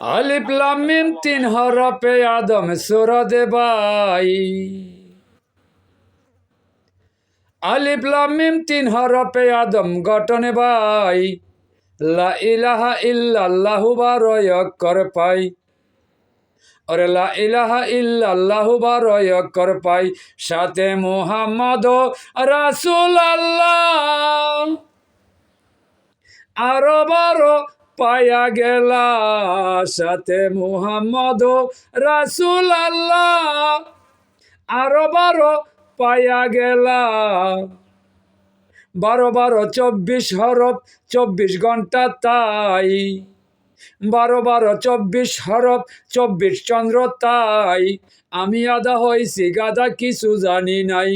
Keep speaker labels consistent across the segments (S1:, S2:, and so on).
S1: আলিফ তিন হরফে আদম সুরদে বাই আলিফ তিন হরফে আদম গঠনে বাই। লা ইলাহা ইল্লাল্লাহু বারয় কর পাই। ওরে লা ইলাহা ইল্লাল্লাহু বারয় কর পাই। সাথে মুহাম্মদ রাসূল আল্লাহ আরও বারো পায়া গেলা সাথে মুহাম্মদ রাসূল আল্লাহ। আরও বারো পায়া গেলা। বারো বারো চব্বিশ হরফ, চব্বিশ ঘণ্টা তাই। বারো বারো চব্বিশ হরফ, চব্বিশ চন্দ্র তাই। আমি আদা হয়েছি গাদা কিছু জানি নাই।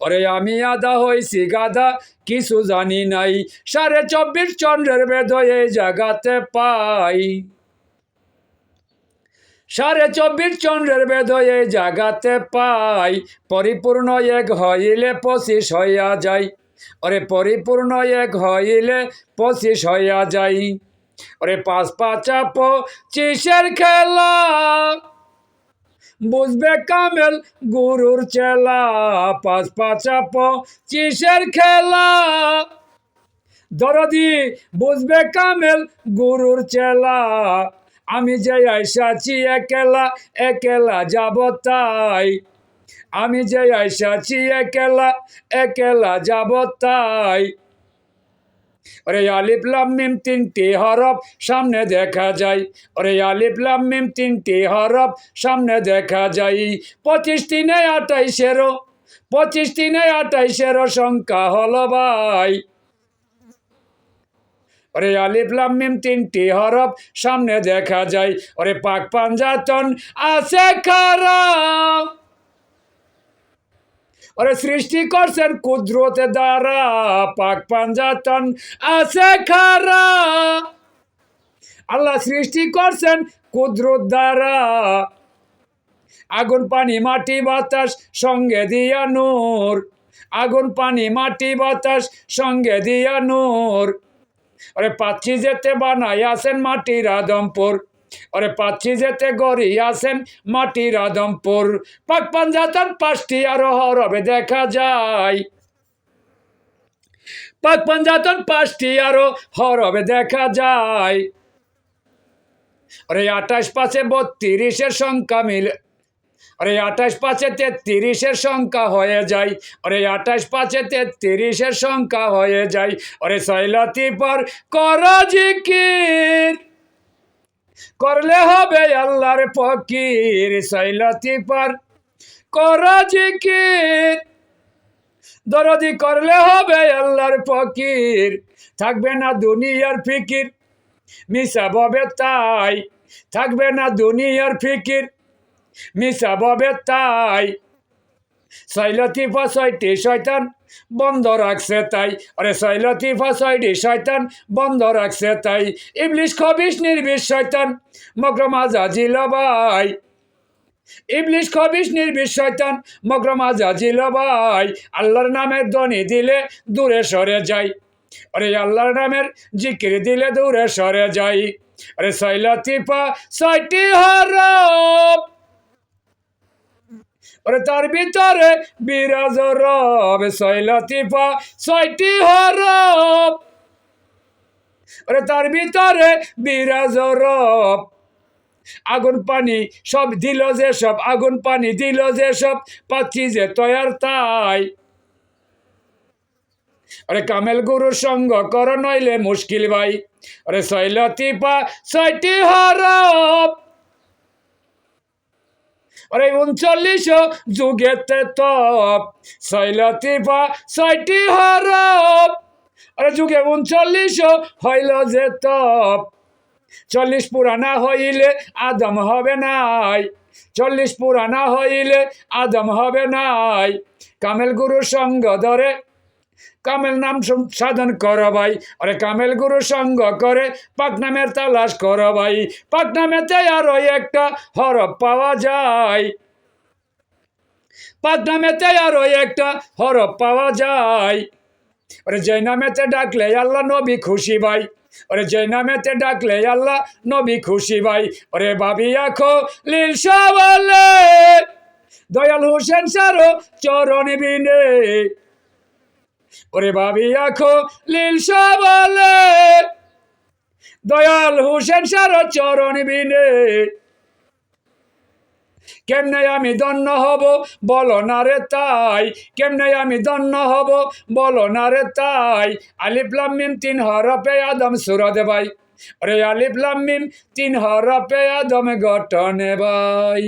S1: ওরে আমি আদা হয়েছি গাদা কিছু জানি নাই। সাড়ে চব্বিশ চন্দ্রের বেদ এই জাগাতে পাই। সাড়ে চব্বিশ চন্দ্রের বেদ এই জাগাতে পাই। পরিপূর্ণ এক হইলে পঁচিশ হইয়া যায়। ওরে পরিপূর্ণ এক হইলে পঁচিশ হইয়া যাই ওরে পাঁচ পাঁচা পঁচিশের খেলা। বুঝবে কামেল গুরুর চেলা, পাঁচ পাঁচা পঁচিশের খেলা। দরদি, বুঝবে কামেল গুরুর চেলা, আমি যে আইসাছি একেলা একেলা যাব তাই। আমি যে আইসাছি একেলা একেলা যাব তাই। ওরে আলিফ লাম মিম তিনটি হরফ, সামনে দেখা যায়। ওরে আলিফ লাম মিম তিনটি হরফ, সামনে দেখা যায়। পঁচিশ তিনে আটাইশেরও, পঁচিশ তিনে আটাইশেরও সংখ্যা হলো ভাই। ওরে আলিফ লাম মিম তিনটি হরফ, সামনে দেখা যায়। ওরে পাক পাঞ্জাতন আছে খারাপ ওরে সৃষ্টি করছেন কুদরতে দ্বারা, পাক পাঞ্জাতন আছে খারা। আল্লাহ সৃষ্টি করছেন কুদরত দ্বারা। আগুন, পানি, মাটি, বাতাস সঙ্গে দিয়া নূর। আগুন, পানি, মাটি, বাতাস সঙ্গে দিয়া নূর। ওরে পাচ্ছি যেতে বানাই আছেন মাটির আদমপুর। ওরে পাচ্ছি যেতে গড়ি আছেন মাটির আদমপুর। পাক পাঞ্জাতন পাঁচটি আরও হরবে দেখা যায়। পাক পাঞ্জাতন পাঁচটি আরও হরবে দেখা যায়। ওরে আঠাশ পাঁচে বত্রিশের সংখ্যা মিল ওরে আঠাশ পাঁচে তেত্রিশের সংখ্যা হয়ে যায়। ওরে আঠাশ পাঁচে তেত্রিশের সংখ্যা হয়ে যায়। ওরে শৈলতি পর কর করলে হবে আল্লাহর ফকির শৈলতি পর। কর জিকির। দরদি করলে হবে আল্লাহর ফকির, থাকবে না দুনিয়ার ফিকির। মিশা ববে তাই, থাকবে না দুনিয়ার ফিকির। মিশা ববে তাই শৈলতিফা ছয়টি শয়তান। বন্ধ রাখছে তাই। আরে শৈলতিফা ছয়টি শয়তান, বন্ধ রাখছে তাই। ইবলিশ খবিস নির্বিষ শয়তান, মগ্রমা জাজিল ভাই। ইবলিশ খবিস নির্বিষ শয়তান, মগ্রমা জাজিল ভাই। আল্লাহর নামের ধ্বনি দিলে দূরে সরে যায় আরে আল্লাহর নামের জিকির দিলে দূরে সরে যাই। আরে শৈলতিফা ছয়টি হরফ ওরে তার ভিতরে বিরাজ রব শৈলতিফা ছয়টি হরফ। ওরে তার ভিতরে বিরাজ রব। আগুন পানি সব দিল যে সব, আগুন পানি দিল যে সব, পাচ্ছি যে তয়ার তাই। আরে কামেল গুরুর সঙ্গ কর নইলে মুশকিল ভাই। আরে শৈলতিপা ছয়টি হরফ। আরে উনচল্লিশ যুগেতে তপ শৈলতিপা ছয়টি হরফ আরে যুগে উনচল্লিশ হইল যে তপ। চল্লিশ পুরানা হইলে আদম হবে নাই। চল্লিশ পুরানা হইলে আদম হবে নাই। কামেল গুরুর সঙ্গ ধরে কামেল নাম সাধন কর ভাই। আরে কামেল গুরু সঙ্গ করে পাক নামের তালাশ কর ভাই। পাক নামেতে আরও একটা হরফ পাওয়া যায়। পাক নামেতে আরও একটা হরফ পাওয়া যায়। ওরে যে নামেতে ডাকলে আল্লাহ নবী খুশি ভাই। ওরে যে নামেতে ডাকলে আল্লাহ নবী খুশি ভাই। ওরে ভাবি আখো লীল বলে দয়াল হোসেন সারো চরণ বিনে। ওরে ভাবি আখো, লীল বলে দয়াল হোসেন সারো চরণ বিনে। কেমনে আমি দন্য হব, বলো না রে তাই। কেমনে আমি দন্য হব, বলো না রে তাই। আলিফ লাম মিম, তিন হরফে আদম সুরদে ভাই। আরে আলিফ লাম মিম, তিন হরফে আদম গঠনে ভাই।